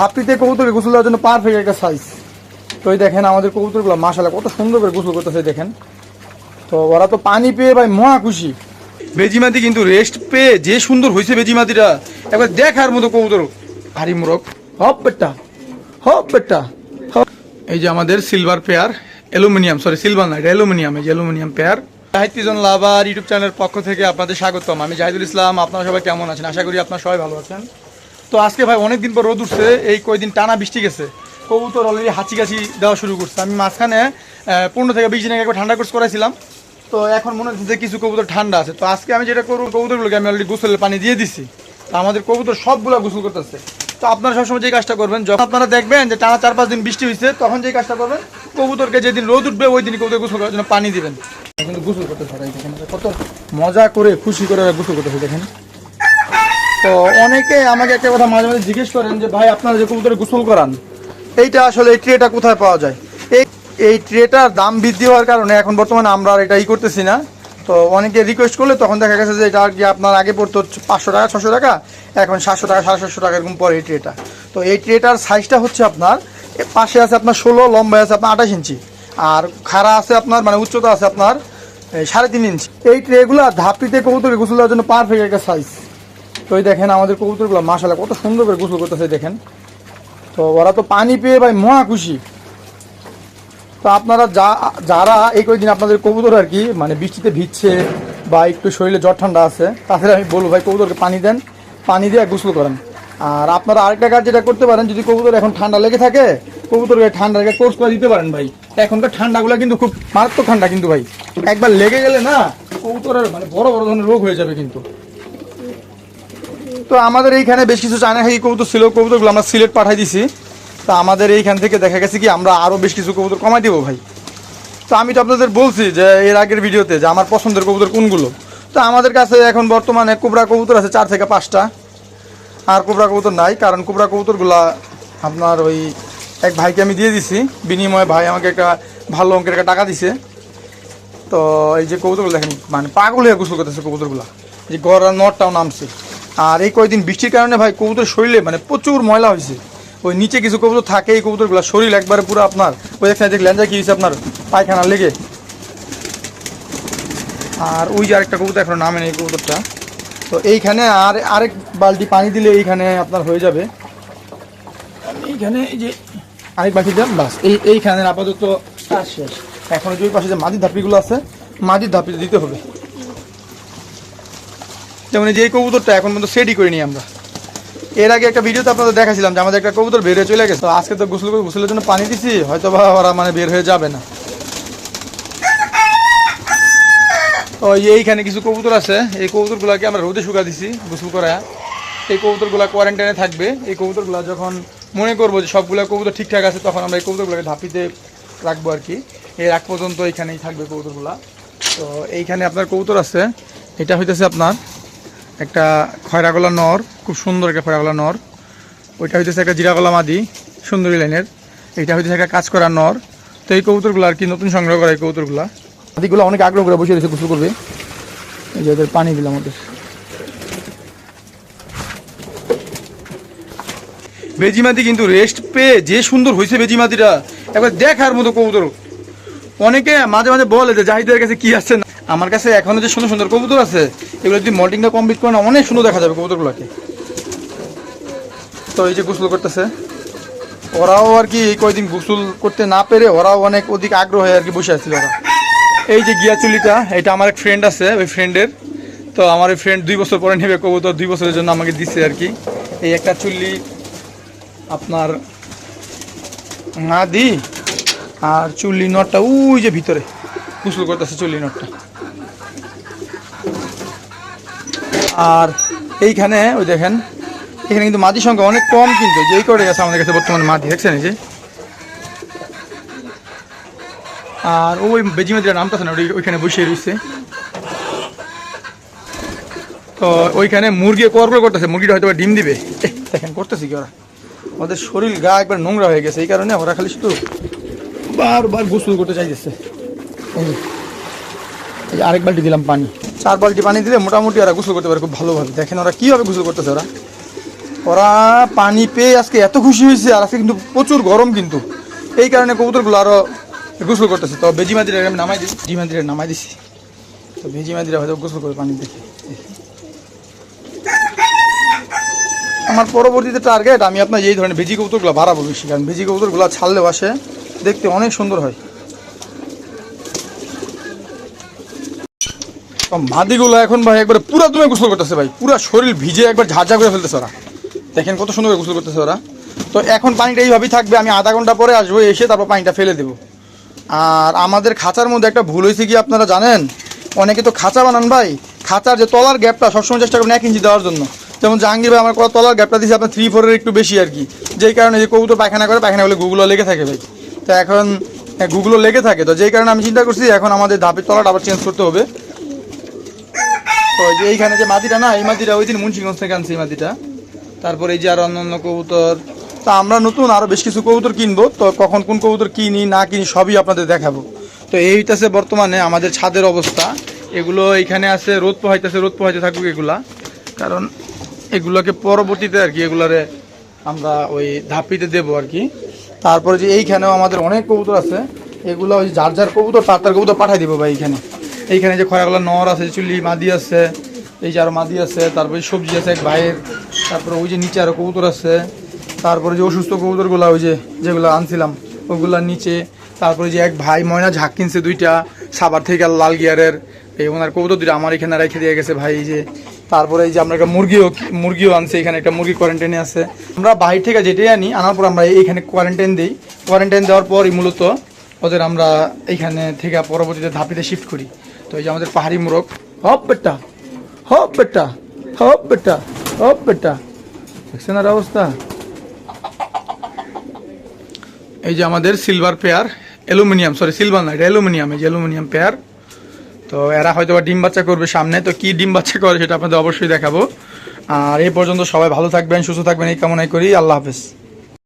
হাফটিতে কবুতরকে গোসল দেওয়ার জন্য পারফেক্ট একটা সাইজ তো দেখেন আমাদের কবুতরগুলো মাসালা কত সুন্দর করে গোসল করতেছে দেখেন। তো ওরা তো পানি পেয়ে ভাই মহা খুশি। বেজিমাতি কিন্তু রেস্ট পেয়ে যে সুন্দর হয়েছে বেজিমাতিটা, একবার দেখার মতো কবুতর। হারি মোরগ। হপ বেটা হপ বেটা। এই যে আমাদের silver pair aluminium sorry silver না, এটা অ্যালুমিনিয়াম এই যে অ্যালুমিনিয়াম পেয়ার সাহিত্যজন লাভার ইউটিউব চ্যানেলের পক্ষ থেকে আপনাদের স্বাগতম। আমি জাহিদুল ইসলাম, আপনারা সবাই কেমন আছেন? আশা করি আপনারা সবাই ভালো আছেন। তো আজকে ভাই অনেকদিন পর রোদ উঠছে, এই কয়দিন টানা বৃষ্টি গেছে। কবুতর অলরেডি হাঁচি কাশি দেওয়া শুরু করছে। আমি মাঝখানে পনেরো থেকে বিশ দিন আগে একবার ঠান্ডা কোর্স করাইছিলাম। তো এখন মনে হচ্ছে যে কিছু কবুতর ঠান্ডা আছে। তো আজকে আমি যেটা করব, কবুতরগুলোকে আমি অলরেডি গোসলের পানি দিয়ে দিছি। তো আমাদের কবুতর সবগুলো গোসল করতেছে। তো আপনারা সবসময় যে কাজটা করবেন, যখন আপনারা দেখবেন যে টানা চার, পাঁচ দিন বৃষ্টি হয়েছে তখন যে কাজটা করবেন, কবুতরকে যেদিন রোদ উঠবে ওই দিন কবুতর গোসল করার জন্য পানি দিবেন। কিন্তু গোসল এই দেখেন, কত মজা করে, খুশি করে গোসল করতেছে, দেখেন। তো অনেকে আমাকে একটা কথা মাঝে মাঝে জিজ্ঞেস করেন যে, ভাই, আপনারা যে কবুতরে গোসল করান, এইটা আসলে এই ট্রেটা কোথায় পাওয়া যায়? এই এই ট্রেটার দাম বৃদ্ধি হওয়ার কারণে এখন বর্তমানে আমরা আর এটা ই করতেছি না। তো অনেকে রিকোয়েস্ট করলে তখন দেখা গেছে যে, এটা আর কি আপনার আগে পড়তো হচ্ছে পাঁচশো টাকা, ছশো টাকা? এখন সাতশো টাকা, সাড়ে সাতশো টাকা এরকম পরে এই ট্রেটা। তো এই ট্রেটার সাইজটা হচ্ছে আপনার পাশে আছে আপনার ষোলো, লম্বায় আছে আপনার আঠাশ ইঞ্চি। আর খাড়া আছে আপনার মানে উচ্চতা আছে আপনার সাড়ে তিন ইঞ্চি। এই ট্রেগুলো ধাপিতে কবুতরকে গোসল দেওয়ার জন্য পারফেক্ট একটা সাইজ তো এই দেখেন আমাদের কবুতরগুলো মাসালা কত সুন্দর করে গোসল করতেছে দেখেন। তো ওরা তো পানি পেয়ে ভাই মহা খুশি। তো আপনারা যা, যারা এই কয়েকদিন আপনাদের কবুতর আর কি মানে বৃষ্টিতে ভিজছে বা একটু শরীরে জ্বর ঠান্ডা আছে, তাদের আমি বলব ভাই কবুতরকে পানি দেন, পানি দিয়ে গোসল করেন। আর আপনারা আরেকটা কাজ যেটা করতে পারেন, যদি কবুতর এখন ঠান্ডা লেগে থাকে, কবুতরকে ঠান্ডা লেগে কোর্স করে দিতে পারেন ভাই। এখনকার ঠান্ডাগুলো কিন্তু খুব মারাত্মক ঠান্ডা কিন্তু ভাই। একবার লেগে গেলে না, কবুতরের মানে বড় বড় ধরনের রোগ হয়ে যাবে কিন্তু। তো আমাদের এইখানে বেশ কিছু চায়না খাই কবুতর ছিল, কবুতরগুলো আমরা সিলেট পাঠাই দিছি। তো আমাদের এইখান থেকে দেখা গেছে কি, আমরা আরও বেশ কিছু কবুতর কমাই দেবো ভাই। তো আমি তো আপনাদের বলছি যে, এর আগের ভিডিওতে যে আমার পছন্দের কবুতর কোনগুলো। তো আমাদের কাছে এখন বর্তমানে কোবরা কবুতর আছে চার থেকে পাঁচটা। আর কোবরা কবুতর নাই, কারণ কোবরা কবুতরগুলা আপনার ওই এক ভাইকে আমি দিয়ে দিছি। বিনিময়ে ভাই আমাকে একটা ভালো অঙ্কের একটা টাকা দিছে। তো এই যে কবুতরগুলো দেখেন মানে পাগল হয়ে গোসল করতেছে কবুতরগুলো। যে গড় নটটাও নামছে। আর এই কয়দিন বৃষ্টির কারণে ভাই কবুতর শরীরে মানে প্রচুর ময়লা হয়েছে। ওই নিচে কিছু কবুতর থাকে, এই কবুতরগুলো শরীর একবারে পুরো আপনার, ওই এখানে দেখলেন যে কি হয়েছে আপনার পায়খানা লেগে। আর ওই যে আরেকটা কবুতর, এখন নামে নেই কবুতরটা। তো এইখানে আর আরেক বালতি পানি দিলে এইখানে আপনার হয়ে যাবে। এইখানে এই যে আরেক বাকি দেন, বাস, এই এইখানে আপাতত কাজ শেষ। এখন যে পাশে যে মাটির ধাপিগুলো আছে মাটির ধাপি দিতে হবে। যেমন যে কবুতরটা এখন পর্যন্ত সেটই করিনি আমরা। এর আগে একটা ভিডিওতে আপনাদের দেখাছিলাম যে আমাদের একটা কবুতর বের হয়ে চলে গেছে। তো আজকে তো গোসল করে গোসলের জন্য পানি দিছি, হয়তো বা ওরা মানে বের হয়ে যাবে না। তো এইখানে কিছু কবুতর আছে, এই কবুতরগুলোকে আমরা রোদে শুকা দিছি গোসল করা এই কবুতরগুলো কোয়ারেন্টাইনে থাকবে। এই কবুতরগুলো যখন মনে করব যে সবগুলো কবুতর ঠিকঠাক আছে, তখন আমরা এই কবুতরগুলোকে ধাপিতে রাখব আর কি। এর আগ পর্যন্ত এইখানেই থাকবে কবুতরগুলো। তো এইখানে আপনার কবুতর আছে। এটা হইতেছে আপনার একটা খয়রাগলা নর খুব সুন্দর একটা খয়রাগলা নর। ওইটা হইতেছে একটা জিরাগলা মাদি সুন্দরী লাইনের। এইটা হইতেছে একটা কাজ করা নর। তো এই কবুতরগুলো আর কি নতুন সংগ্রহ করা এই কবুতরগুলো। মাদিগুলো অনেক আগ্রহ করে বসে রয়েছে গোসল করবে। এই যে ওদের পানি দিলাম ওদের বেজিমাতি কিন্তু রেস্ট পেয়ে যে সুন্দর হয়েছে বেজিমাতিটা একবার দেখার মতো কবুতর। অনেকে মাঝে মাঝে বলে যে জাহিদের কাছে কি আছে আমার কাছে এখনও যে সুন্দর সুন্দর কবুতর আছে, এগুলো যদি মল্টিংটা কমপ্লিট করে না অনেক সুন্দর দেখা যাবে কবুতরগুলোকে। তো এই যে গোসল করতেছে, ওরাও আর কি এই কয়দিন গোসল করতে না পেরে ওরাও অনেক অধিক আগ্রহ হয়ে আর কি বসে আসছিল ওরা। এই যে গিয়া চুলিটা, এটা আমার এক ফ্রেন্ড আছে, ওই ফ্রেন্ডের তো আমার ওই ফ্রেন্ড দুই বছর পরে নেবে কবুতর, দুই বছরের জন্য আমাকে দিছে আর কি। এই একটা চুল্লি আপনার, না দি আর চুল্লি নটটা, ওই যে ভিতরে। গোসল করতেছে চুল্লি নটটা। আর এইখানে, ওই দেখেন, এখানে কিন্তু মাটির সংখ্যা অনেক কম কিন্তু, যেই করে গেছে আমাদের কাছে বর্তমানে মাটি দেখছেন এই যে? আর ওই বেজি বেজিমাদিরা নামটা না ওইখানে বসে রয়েছে তো ওইখানে মুরগি কর করে করতেছে, মুরগিটা হয়তো ডিম দিবে। দেখেন, করতেছে কি ওরা? ওদের শরীর গা একবার নোংরা হয়ে গেছে, এই কারণে ওরা খালি শুধু বারবার গোসল করতে চাইতেছে। এই আরেক বালতি দিলাম পানি। চার বালতি পানি দিলে মোটামুটি ওরা গোসল করতে পারে খুব ভালোভাবে। দেখেন ওরা কীভাবে গোসল করতেছে ওরা। ওরা পানি পেয়ে আজকে এত খুশি হয়েছে আর আজকে কিন্তু প্রচুর গরম কিন্তু। এই কারণে কবুতরগুলো আরও গোসল করতেছে। তো বেজি মাদিরা আমি নামাই দিচ্ছি বেজি মাদিরা নামাই দিছি। তো বেজি মাদিরা হয়তো গোসল করে পানি দেখে। আমার পরবর্তীতে টার্গেট আমি আপনার এই ধরনের ভেজি কবুতরগুলো বাড়াবো বেশি, কারণ ভেজি কবুতরগুলো ছাড়লেও আসে। দেখতে অনেক সুন্দর হয়। মাদিগুলো এখন ভাই একবার পুরা তুমি গোসল করতেছে ভাই। পুরা শরীর ভিজে একবার ঝাঁঝা করে ফেলতেছে ওরা। দেখেন কত সুন্দর গোসল করতেছে ওরা। তো এখন পানিটা এইভাবেই থাকবে, আমি আধা ঘণ্টা পরে আসব, এসে তারপর পানিটা ফেলে দেবো। আর আমাদের খাঁচার মধ্যে একটা ভুল হয়েছে কি আপনারা জানেন? অনেকে তো খাঁচা বানান ভাই। খাঁচার যে তলার গ্যাপটা সবসময় চেষ্টা করবেন এক ইঞ্চি দেওয়ার জন্য। যেমন জাহাঙ্গীর ভাই, আমার কত তলার গ্যাপটা দিয়েছে আপনার থ্রি ফোরের একটু বেশি আর কি। যেই কারণে যে কবুতর পায়খানা করে, পায়খানা করলে গুগলও লেগে থাকে ভাই। তো এখন গুগলও লেগে থাকে। তো যেই কারণে আমি চিন্তা করছি, এখন আমাদের ধাপের তলাটা আবার চেঞ্জ করতে হবে। তো যে এইখানে যে মাটিটা না, এই মাটিটা ওই দিন মুন্সিগঞ্জ থেকে আনছি এই মাটিটা। তারপরে এই যে আর অন্য কবুতর। তা আমরা নতুন আরও বেশ কিছু কবুতর কিনবো। তো কখন কোন কবুতর কিনি, না কিনি, সবই আপনাদের দেখাবো। তো এইটাছে বর্তমানে আমাদের ছাদের অবস্থা। এগুলো এইখানে আছে, রোদ পোহাইতেছে, রোদ পোহাইতে থাকুক এগুলা। কারণ এগুলোকে পরবর্তীতে আর কি এগুলারে আমরা ওই ধাপিতে দেবো আর কি। তারপরে যে এইখানেও আমাদের অনেক কবুতর আছে। এগুলো ওই যার যার কবুতর, তার তার কবুতর পাঠাই দেবো ভাই এইখানে এইখানে যে খয়াগুলো নর আছে চুলি মাদি আছে, এই যে আরও মাদি আছে, তারপরে সবজি আছে, এক ভাইয়ের। তারপরে ওই যে নিচে আরও কবুতর আছে। তারপরে যে অসুস্থ কবুতরগুলো, ওই যে যেগুলো আনছিলাম, ওগুলার নিচে। তারপরে যে এক ভাই ময়না ঝাঁক কিনছে দুইটা সাবার থেকে লাল গিয়ারের। এই ওনার কবুতর দুইটা আমার এখানে রেখে দিয়ে গেছে ভাই যে তারপরে এই যে আমরা একটা মুরগিও মুরগিও আনছে, এখানে একটা মুরগি কোয়ারেন্টাইনে আছে। আমরা বাইরে থেকে যেটাই আনি, আনার পর আমরা এইখানে কোয়ারেন্টাইন দিই। কোয়ারেন্টাইন দেওয়ার পরই মূলত ওদের আমরা এইখানে থেকে পরবর্তীতে ধাপিতে শিফট করি। তো এই যে আমাদের পাহাড়ি মোরগ, হপ বেটা হপ বেটা হপ বেটা হপ বেটা। দেখছেন আর অবস্থা? এই যে আমাদের silver pair aluminium sorry silver না, এটা অ্যালুমিনিয়াম এই যে অ্যালুমিনিয়াম পেয়ার তো এরা হয়তো বা ডিম বাচ্চা করবে সামনে। তো কি ডিম বাচ্চা করে সেটা আপনাদের অবশ্যই দেখাবো। আর এই পর্যন্ত সবাই ভালো থাকবেন, সুস্থ থাকবেন, এই কামনাই করি। আল্লাহ হাফেজ।